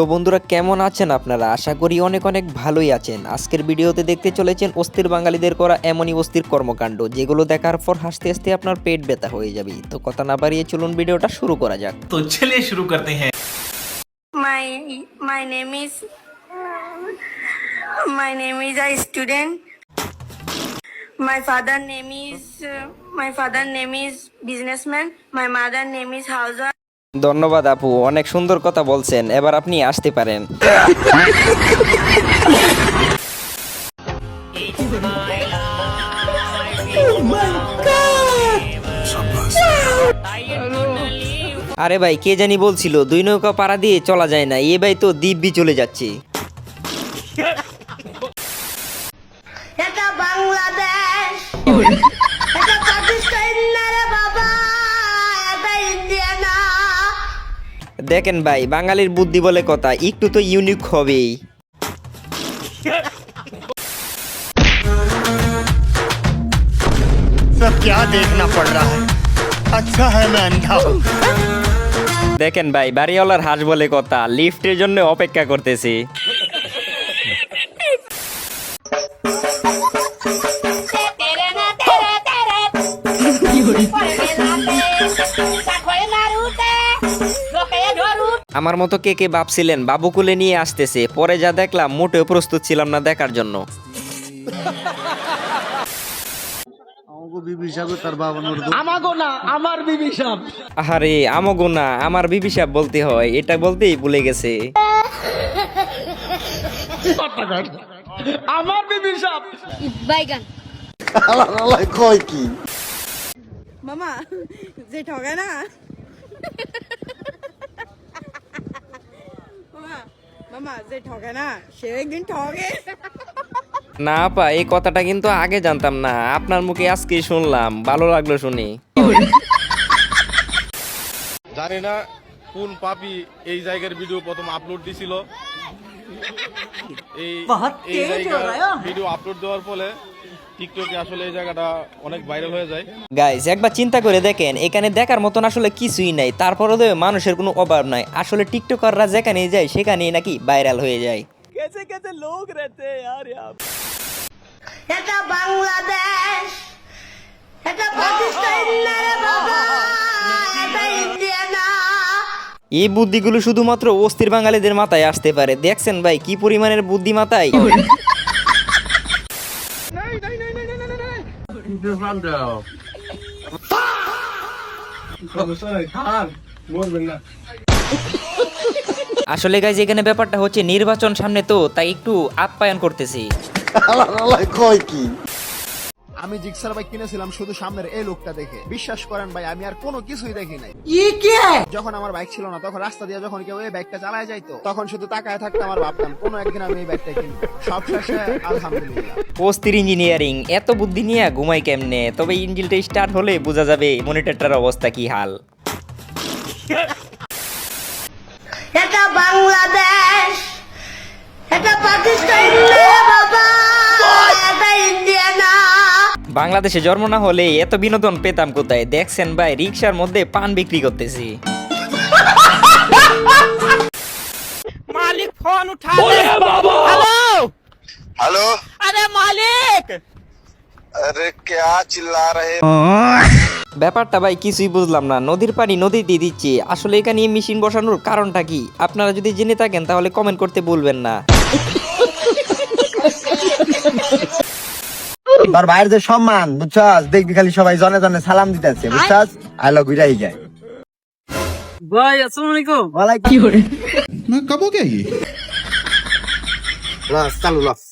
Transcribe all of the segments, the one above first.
তো বন্ধুরা কেমন আছেন আপনারা? আশা করি অনেক অনেক ভালোই আছেন। আজকের ভিডিওতে দেখতে চলেছেন অস্থির বাঙালিদের করা এমনই অস্থির কর্মকাণ্ড যেগুলো দেখার পর হাসতে হাসতে আপনার পেট ব্যথা হয়ে যাবে। তো কথা না বাড়িয়ে চলুন ভিডিওটা শুরু করা যাক। তো চলে শুরু করতে হ্যাঁ। My my name is my name is I student my father name is my father name is businessman my mother name is housewife ধন্যবাদ আপু, অনেক সুন্দর কথা বলছেন, এবার আপনি আসতে পারেন। আরে ভাই, কে জানি বলছিল, দুই নৌকা পাড়া দিয়ে চলা যায় না, এ ভাই তো দিব্যি চলে যাচ্ছে। দেখেন ভাই বাঙালির বুদ্ধি বলে কথা একটু তো ইউনিক হবেই सब क्या देखना पड़ रहा है अच्छा है मैं अंधा हूँ দেখেন ভাই বাড়িওয়ালার হাঁস বলে কথা লিফটের জন্য অপেক্ষা করতেছি আমার মতো কে কে ভাবছিলেন? বাবুকুলে নিয়ে আসতেছে। পরে যা দেখলাম মোটেও প্রস্তুত ছিলাম না দেখার জন্য। আহারে আমগো না আমার বিবি সাহেব বলতে হয়। এটা বলতেই ভুলে গেছে। বাইগান। মামা যে ঠগে না মামা মামা যে ঠগে না সে একদিন না এই কথাটা কিন্তু আগে জানতাম না। আপনার মুখে আজকেই শুনলাম ভালো লাগল শুনি। জানি না কোন পাপি এই জায়গার ভিডিও প্রথম আপলোড দিছিল। এই এই জায়গার ভিডিও আপলোড দেওয়ার ফলে টিকটকে আসলে এই জায়গাটা অনেক ভাইরাল হয়ে যায়। গাইস একবার চিন্তা করে দেখেন এখানে দেখার মতন আসলে কিছুই নাই তারপরেও দেখবে মানুষের কোনো অভাব নাই। আসলে টিকটকাররা যেখানে যায় সেখানেই নাকি ভাইরাল হয়ে যায়। এটা বাংলাদেশ এটা পাকিস্তান না রে বাবা এটা ইন্ডিয়া না। এই বুদ্ধিগুলো শুধুমাত্র অস্থির বাঙালিদের মাথায় আসতে পারে। দেখছেন ভাই কি পরিমাণের বুদ্ধি মাথায় আসলে গাইজ এখানে ব্যাপারটা হচ্ছে নির্বাচন সামনে তো তাই একটু আপ্যায়ন করতেছি। আমি জিক্সার বাইক কিনেছিলাম শুধু সামনের এই লোকটা দেখে। বিশ্বাস করেন ভাই আমি আর কোনো কিছুই দেখি নাই। যখন আমার বাইক ছিল না তখন রাস্তা দিয়ে যখন কেউ এই বাইকটা চালায় যাইতো তখন শুধু তাকায় থাকতে আমার ভাবতাম কোনো একদিন আমি এই বাইকটা কিনবো। সব শেষে আলহামদুলিল্লাহ। অস্থির ইঞ্জিনিয়ারিং এত বুদ্ধি নিয়ে ঘুমাই কেমনে? তবে ইঞ্জিনটা স্টার্ট হলে বোঝা যাবে মনিটরটার অবস্থা কি হাল। বাংলাদেশে জন্ম না হলে এত বিনোদন পেতাম কোথায় দেখছেন ভাই রিক্সার মধ্যে পান বিক্রি করতেছি हेलो अरे मालिक अरे क्या चिल्ला रहे ব্যাপারটা ভাই কিছুই বুঝলাম না নদীর পানি নদীতে দিচ্ছে আসলে এখানে এই মেশিন বসানোর কারণটা কি আপনারা যদি জেনে থাকেন তাহলে কমেন্ট করতে ভুলবেন না তোর ভাইয়ের যে সম্মান বুঝছস? দেখবি খালি সবাই জনে জনে সালাম দিতেছে বুঝছস? আলো ঘুরাই যায় ভাই আসসালামু আলাইকুম। ওয়ালাইকুম না কব কে ये লস চালু লস।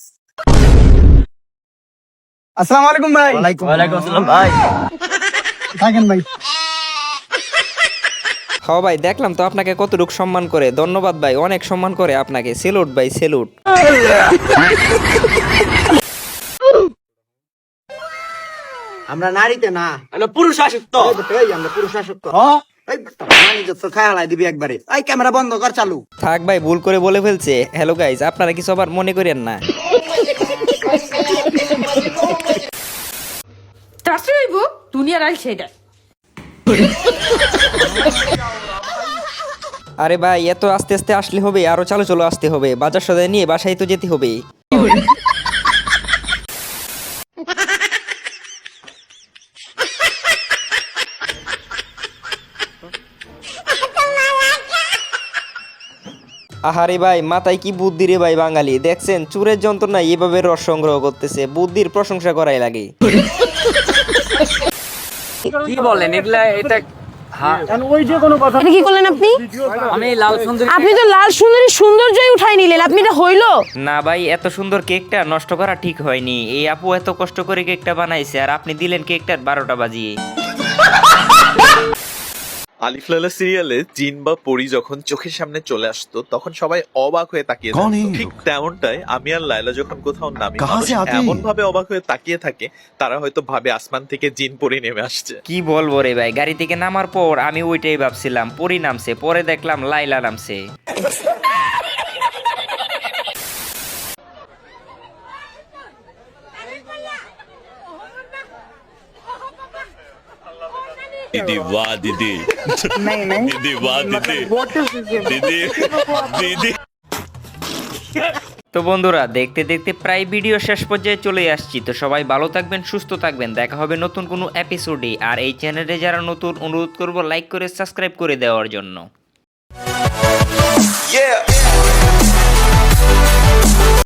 আসসালামু আলাইকুম ভাই। ওয়ালাইকুম ওয়ালাইকুম আসসালাম ভাই। থাকেন ভাই। হ ভাই দেখলাম তো আপনাকে কতটুকু সম্মান করে। ধন্যবাদ ভাই অনেক সম্মান করে আপনাকে। সেলুট ভাই সেলুট। আমরা নারীতে না। আমরা পুরুষ আসক্ত আমরা পুরুষ আসক্ত এই বেটা, মানি যত খায় হালাই দিবি একবারে। এই ক্যামেরা বন্ধ কর চালু। থাক ভাই ভুল করে বলে ফেলছে। হ্যালো গাইজ আপনারা কিছু আবার মনে করেন না? দুনিয়ার আল সেটা আরে ভাই এত আস্তে আস্তে আসলে হবে আরও চালু চলো আসতে হবে। বাজার সদাই নিয়ে বাসায় তো যেতে হবে। আহারে ভাই মাথায় কি বুদ্ধি রে ভাই বাঙালি? দেখছেন চুরের যন্ত্রণা এভাবে রস সংগ্রহ করতেছে বুদ্ধির প্রশংসা করাই লাগে। কি বলেন এগুলা এটা হ্যাঁ কি করলেন আপনি? লাল আপনি তো লাল সুন্দরী সৌন্দর্যই উঠাই নিলেন আপনি এটা হইল? না ভাই এত সুন্দর কেকটা নষ্ট করা ঠিক হয়নি। এই আপু এত কষ্ট করে কেকটা বানাইছে আর আপনি দিলেন কেকটার বারোটা বাজিয়ে। আলিফ লালা সিরিয়ালে জিন বা পরি যখন চোখের সামনে চলে আসতো তখন সবাই অবাক হয়ে তাকিয়ে থাকতো। ঠিক তেমনটাই আমি আর লাইলা যখন কোথাও নামি এমন ভাবে অবাক হয়ে তাকিয়ে থাকে তারা হয়তো ভাবে আসমান থেকে জিন পরি নেমে আসছে। কি বলব রে ভাই গাড়ি থেকে নামার পর আমি ওইটাই ভাবছিলাম পরি নামছে পরে দেখলাম লাইলা নামছে। দিদি বাহ দিদি। দিদি বাহ দিদি। দিদি দিদি। তো বন্ধুরা দেখতে দেখতে প্রায় ভিডিও শেষ পর্যায়ে চলে আসছি। তো সবাই ভালো থাকবেন সুস্থ থাকবেন। দেখা হবে নতুন কোনো এপিসোডে আর এই চ্যানেলে যারা নতুন অনুরোধ করব লাইক করে সাবস্ক্রাইব করে দেওয়ার জন্য। Yeah.